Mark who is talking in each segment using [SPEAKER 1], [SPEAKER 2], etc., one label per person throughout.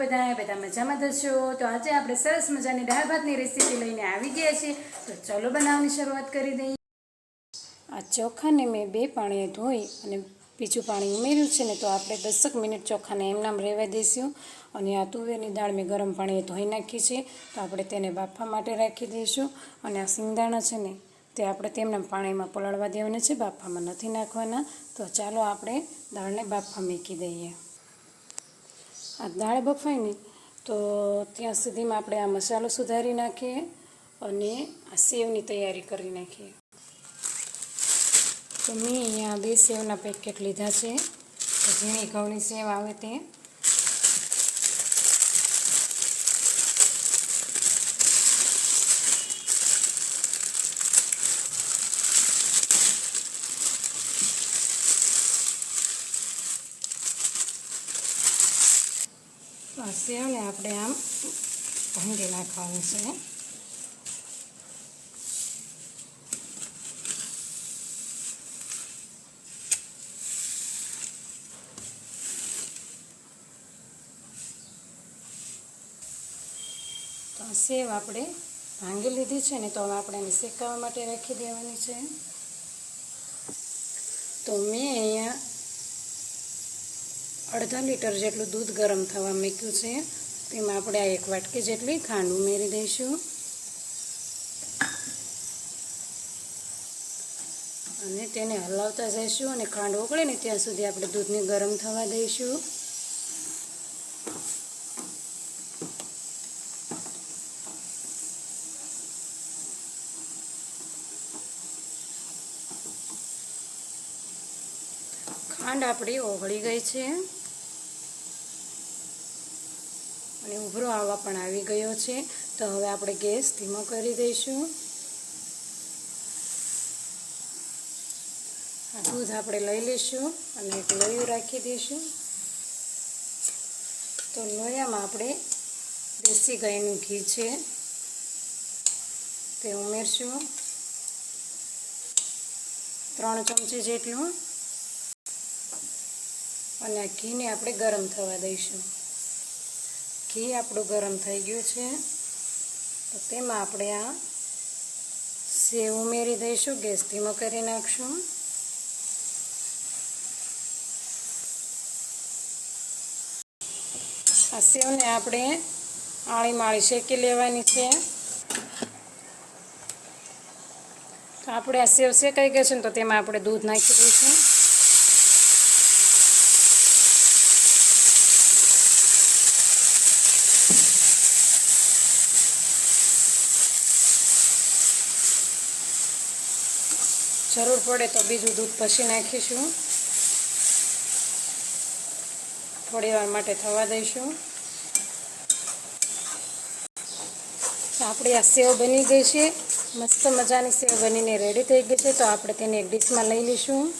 [SPEAKER 1] બધા બધા મજામાં થશો તો આજે આપણે સરસ મજાની દાળ ભાતની રેસીપી લઈને આવી ગયા છીએ. તો ચલો બનાવવાની શરૂઆત કરી દઈએ. આ ચોખાને મેં બે પાણીએ ધોઈ અને બીજું પાણી ઉમેર્યું છે ને તો આપણે દસક મિનિટ ચોખાને એમનામ રહેવા દઈશું. અને આ તુવેરની દાળ મેં ગરમ પાણીએ ધોઈ નાખી છે. તો આપણે તેને બાફવા માટે રાખી દઈશું. અને આ સિંગદાણા છે ને, તે આપણે તેમના પાણીમાં પલાળવા દેવાના છે. બાફવામાં નથી નાખવાના. તો ચાલો આપણે દાળને બાફા મૂકી દઈએ. આ દાળ બફાય ને, તો ત્યાં સુધીમાં આપણે આ મસાલો સુધારી નાખીએ અને આ સેવની તૈયારી કરી નાખીએ. તો મેં અહીંયા બે સેવના પેકેટ લીધા છે. જેની ઘઉંની સેવ આવે તે. તો આ આપણે આમ ભાંગી નાખવાનું છે. તો આ સેવ આપણે ભાંગી લીધી છે ને તો હવે આપણે એને શેકાવા માટે રાખી દેવાની છે. તો મેં અહીંયા અડધા લીટર જેટલું દૂધ ગરમ થવા મૂક્યું છે. તેમાં આપણે આ એક વાટકી જેટલી ખાંડ ઉમેરી દઈશું. અને તેને હલાવતા જઈશું અને ખાંડ ઓગળે ને ત્યાં સુધી આપણે દૂધને ગરમ થવા દઈશું. ખાંડ આપણી ઓગળી ગઈ છે. અને ઉભરો આવવા પણ આવી ગયો છે. તો હવે આપણે ગેસ ધીમો કરી દઈશું. આ દૂધ આપણે લઈ લઈશું અને એક લોયું રાખી દઈશું. તો લોયામાં આપણે દેશી ગાયનું ઘી છે. તે ઉમેરશું. ત્રણ ચમચી જેટલું. અને આ ઘીને આપણે ગરમ થવા દઈશું. ઘી આપણું ગરમ થઈ ગયું છે. તો તેમાં આપણે આ સેવ ઉમેરી દઈશું ગેસ ધીમો કરી નાખશું. આ સેવને આપણે આળી માળી શેકી લેવાની છે. આપણે આ સેવ શેકાઈ ગઈ છે ને તો તેમાં આપણે દૂધ નાખી દઈશું. જરૂર પડે તો બીજું દૂધ પછી નાખીશું. થોડી વાર માટે થવા દઈશું. આપણી આ સેવ બની ગઈ છે. મસ્ત મજાની સેવ બનીને રેડી થઈ ગઈ છે. તો આપણે તેને એક ડીશમાં લઈ લઈશું.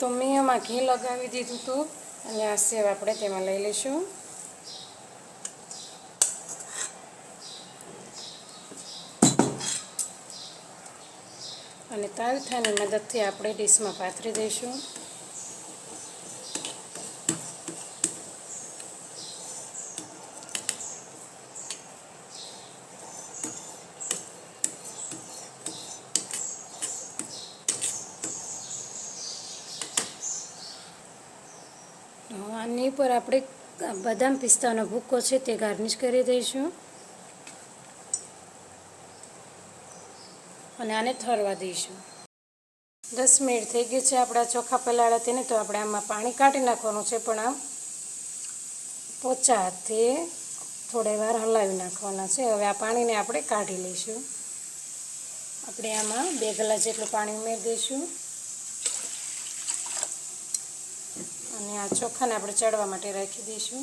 [SPEAKER 1] તો મેં એમાં ઘી લગાવી દીધું હતું. અને આ સેવ આપણે તેમાં લઈ લઈશું. અને તાલથાની મદદથી આપણે ડીશમાં પાથરી દઈશું. આની ઉપર આપણે બદામ પિસ્તાનો ભૂક્કો છે તે ગાર્નિશ કરી દઈશું. અને આને ઠરવા દઈશું. દસ મિનિટ થઈ ગઈ છે આપણા ચોખા પલાળા તેને તો આપણે આમાં પાણી કાઢી નાખવાનું છે, પણ આમ પોચા હાથે થોડી વાર હલાવી નાખવાના છે. હવે આ પાણીને આપણે કાઢી લઈશું. આપણે આમાં બે ગ્લાસ જેટલું પાણી ઉમેરી દઈશું. અને આ ચોખાને આપણે ચડવા માટે રાખી દઈશું.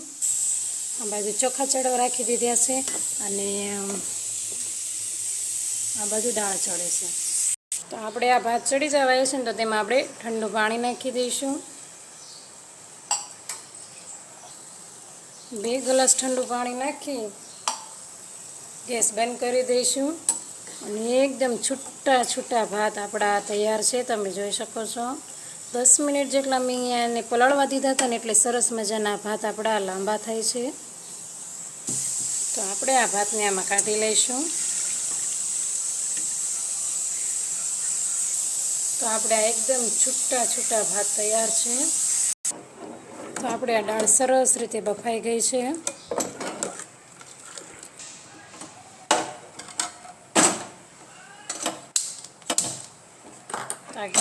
[SPEAKER 1] આ બાજુ ચોખા ચડવા રાખી દીધા છે. અને આ બધું દાળ ચડે છે. તો આપણે આ ભાત ચડી જવાય છે ને તો તેમાં આપણે ઠંડુ પાણી નાખી દઈશું. બે ગ્લાસ ઠંડુ પાણી નાખી ગેસ બંધ કરી દઈશું. અને એકદમ છૂટા છૂટા ભાત આપણા તૈયાર છે, તમે જોઈ શકો છો. દસ મિનિટ જેટલા મેં એને પલાળવા દીધા હતા ને એટલે સરસ મજાના ભાત આપણા લાંબા થાય છે. તો આપણે આ ભાતને આમાં કાઢી લઈશું. તો આપણે આ એકદમ છૂટા છૂટા ભાત તૈયાર છે. તો આપણે આ દાળ સરસ રીતે બફાઈ ગઈ છે.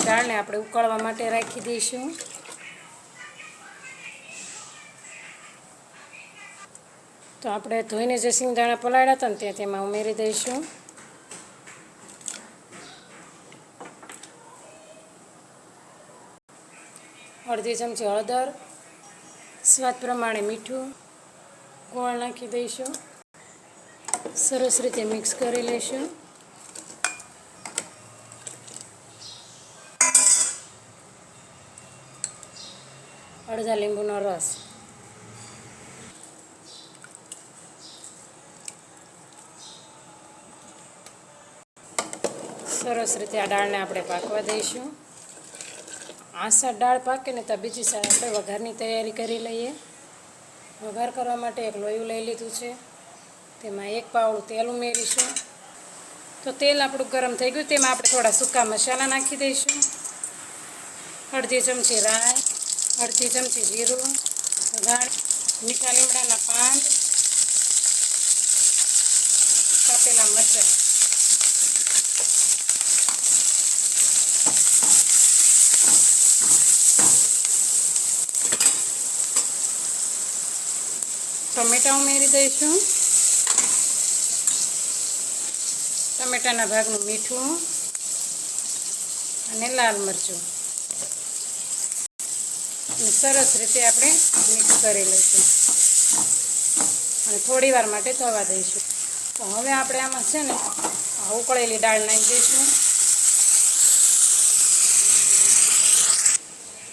[SPEAKER 1] દાળને આપણે ઉકળવા માટે રાખી દઈશું. તો આપણે ધોઈને જે સિંગદાણા પલાળ્યા હતા ને તે તેમાં ઉમેરી દઈશું. અડધી ચમચી હળદર, સ્વાદ પ્રમાણે મીઠું, ગોળ નાખી દઈશું. સરસ રીતે મિક્સ કરી લઈશું. અડધા લીંબુનો રસ. સરસ રીતે આ દાળને આપણે પાકવા દઈશું. આ સાઈડ દાળ પાકે ને તો બીજી સાઈડ આપણે વઘારની તૈયારી કરી લઈએ. વઘાર કરવા માટે એક લોયું લઈ લીધું છે. તેમાં એક પાવડું તેલ ઉમેરીશું. તો તેલ આપણું ગરમ થઈ ગયું. તેમાં આપણે થોડા સૂકા મસાલા નાખી દઈશું. અડધી ચમચી રાઈ, અડધી ચમચી જીરું, વઘાર, મીઠા લીમડાના પાન કાપેલા મરચાં. ટમેટા ઉમેરી દઈશું. ટમેટાના ભાગનું મીઠું અને લાલ મરચું. સરસ રીતે આપણે મિક્સ કરી લઈશું. અને થોડી વાર માટે થવા દઈશું. તો હવે આપણે આમાં છે ને ઉકળેલી દાળ નાખી દઈશું.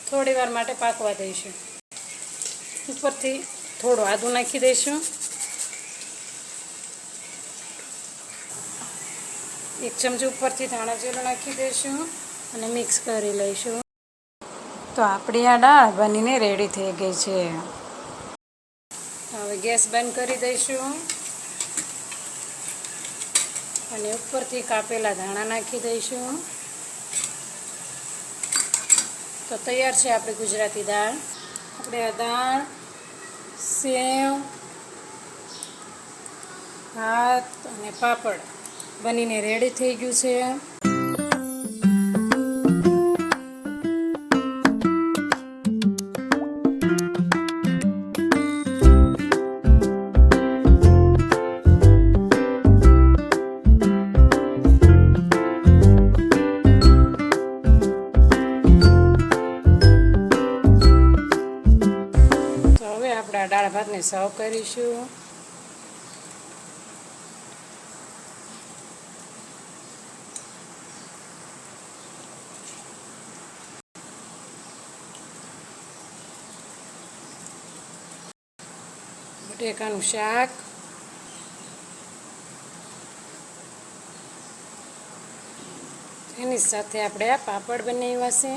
[SPEAKER 1] થોડી વાર માટે પાકવા દઈશું. ઉપરથી થોડું આદું નાખી દઈશું. એક ચમચી ઉપરથી ધાણા જીરું નાખી દઈશું અને મિક્સ કરી લઈશું. તો આપણી આ દાળ બનીને રેડી થઈ ગઈ છે. હવે ગેસ બંધ કરી દઈશું. અને ઉપરથી કાપેલા ધાણા નાખી દઈશું. તો તૈયાર છે આપણી ગુજરાતી દાળ. આપણે આ દાળ સેવ ભાત અને પાપડ બનીને રેડી થઈ ગયું છે. સર્વ કરીશું બટેકાનું શાક. તેની સાથે આપણે આ પાપડ બનાવ્યા છે.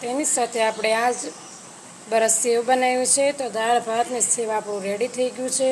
[SPEAKER 1] તેની સાથે આપણે આજ બરસ સેવ બનાવ્યું છે તો દાળ ભાત ને સેવ આપણું રેડી થઈ ગયું છે.